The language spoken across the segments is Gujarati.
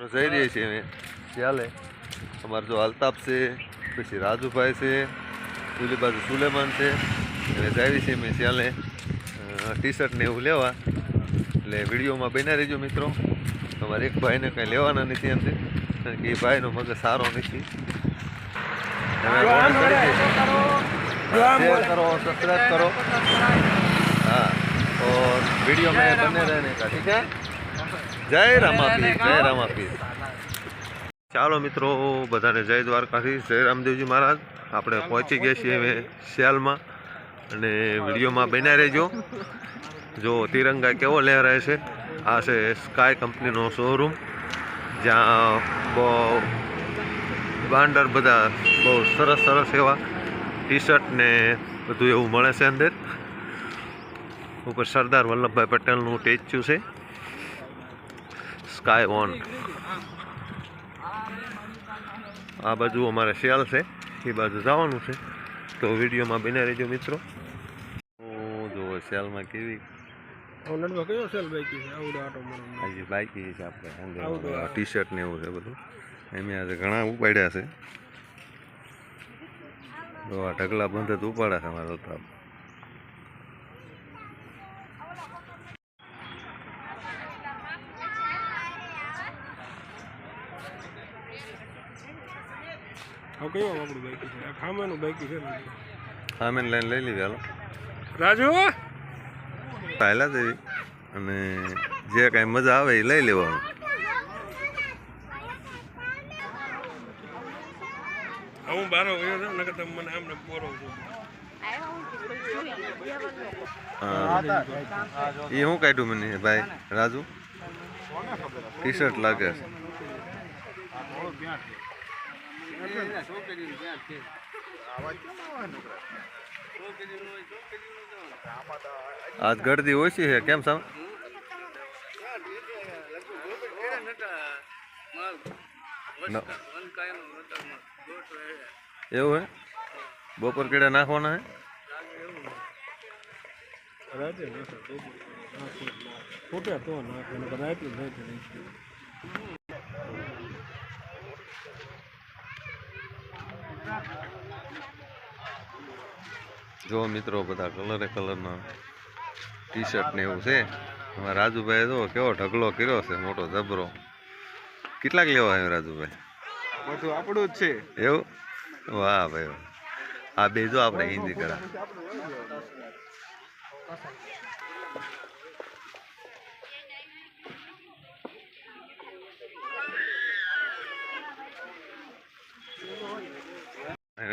જઈ રહીએ છીએ અમે. ચાલે. અમારે જો અલ્તાફ છે પછી રાજુભાઈ છે પેલી બાજુ સુલેમાન છે. અમે જાવી છીએ અમે ચાલે ટી શર્ટ ને એવું લેવા. એટલે વિડીયોમાં બન્યા રહેજો મિત્રો. તમારે એક ભાઈને કંઈ લેવાના નથી એમ કારણ કે એ ભાઈનો મગજ સારો નથી. શેર કરો સબસ્ક્રાઈબ કરો હા તો વીડિયો મેં બને રહે ઠીક છે? જય રામાપી જય રામાપી ચાલો મિત્રો, બધાને જય દ્વારકાથી જય રામદેવજી મહારાજ. આપણે પહોંચી ગયા છીએ હવે શિયાલમાં અને વિડીયોમાં બન્યા રહેજો. જો તિરંગા કેવો લહેરાય છે? આ છે સ્કાય કંપનીનો શોરૂમ જ્યાં બહુ બાંડર બધા બહુ સરસ સરસ એવા ટી શર્ટ ને બધું એવું મળે છે અંદર. ઉપર સરદાર વલ્લભભાઈ પટેલનું સ્ટેચ્યુ છે. સ્કાય ઓન આ બાજુ અમારે શિયાલ છે એ બાજુ જવાનું છે. તો વિડીયોમાં બને રહેજો મિત્રો. હું જો શિયાલમાં કેવી? બાઈકી છે? આપણે ટી શર્ટ ને એવું છે બધું. એમ આજે ઘણા ઉપાડ્યા છે. ઢગલા બંધ જ ઉપાડ્યા છે અમારા હવે કયો આપણું બાકી છે? આ ખામાનું બાઈકી છે ને. સામેન લાઈન લઈ લીધી હાલો. રાજુ? પહેલાં દેવી અને જે કાંઈ મજા આવે એ લઈ લેવાનું. હું બારો ગયો છું નકર તમે મને આમને બોરો છો. એ શું કાઢ્યું મને ભાઈ? રાજુ? ટી શર્ટ લાગે છે? આજ ગળદી ઓછી છે, કેમ સામ એવું હે? બપોર કેડા નાખવાના હે? ફૂટે તો નાખે નકર જ મિત્રો બધા કલરે કલરના ટી શર્ટ ને એવું છે. અમારા રાજુભાઈ જો કેવો ઢગલો કર્યો છે મોટો જબરો. કેટલાક લેવા આવ્યો રાજુભાઈ? બધું આપણું જ છે. એવું? વાહ ભાઈ. આ બે જો આપણે હિન્દી કરા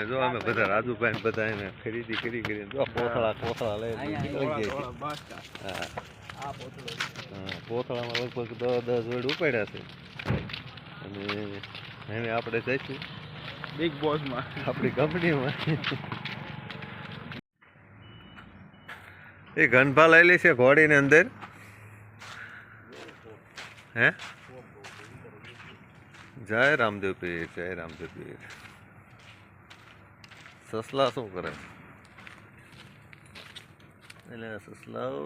અને જો અમે બધા રાજુભાઈ બધા એને ખરીદી કરી કરી જો કોથળા કોથળા લઈ નીકળી ગયા હા. કોથળામાં લગભગ દસ દસ વેડ ઉપાડ્યા છે. અને હવે આપણે જઈશું. બિગ બોસમાં આપણી કંપનીમાં. એ ઘનભા લઈ લે છે ઘોડીની અંદર. હે? જય રામદેવ પીર જય રામદેવ પીર. સસલા શું કરે એટલે સસલાઓ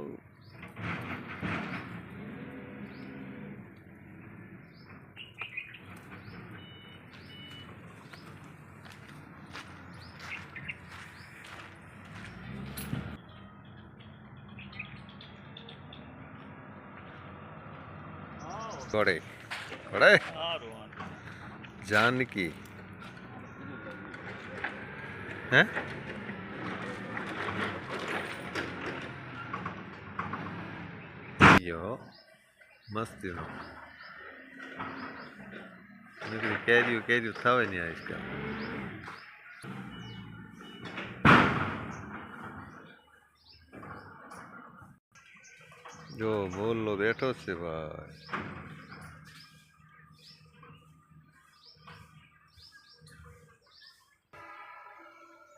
ઘોડે ઘોડે જાનકી હે? યો મસ્તીનો. નીકળી કેર્યું કેર્યું થવે નહીં કામ જો બોલો બેઠો છે ભાઈ.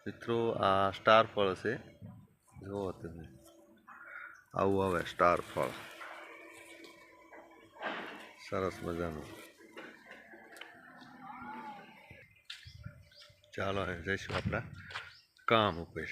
મિત્રો, આ સ્ટાર ફળ છે. જુઓ તમે. આવું આવે સ્ટાર ફળ. સરસ મજાનું. ચાલો, હવે જઈશું આપણા કામ ઉપર.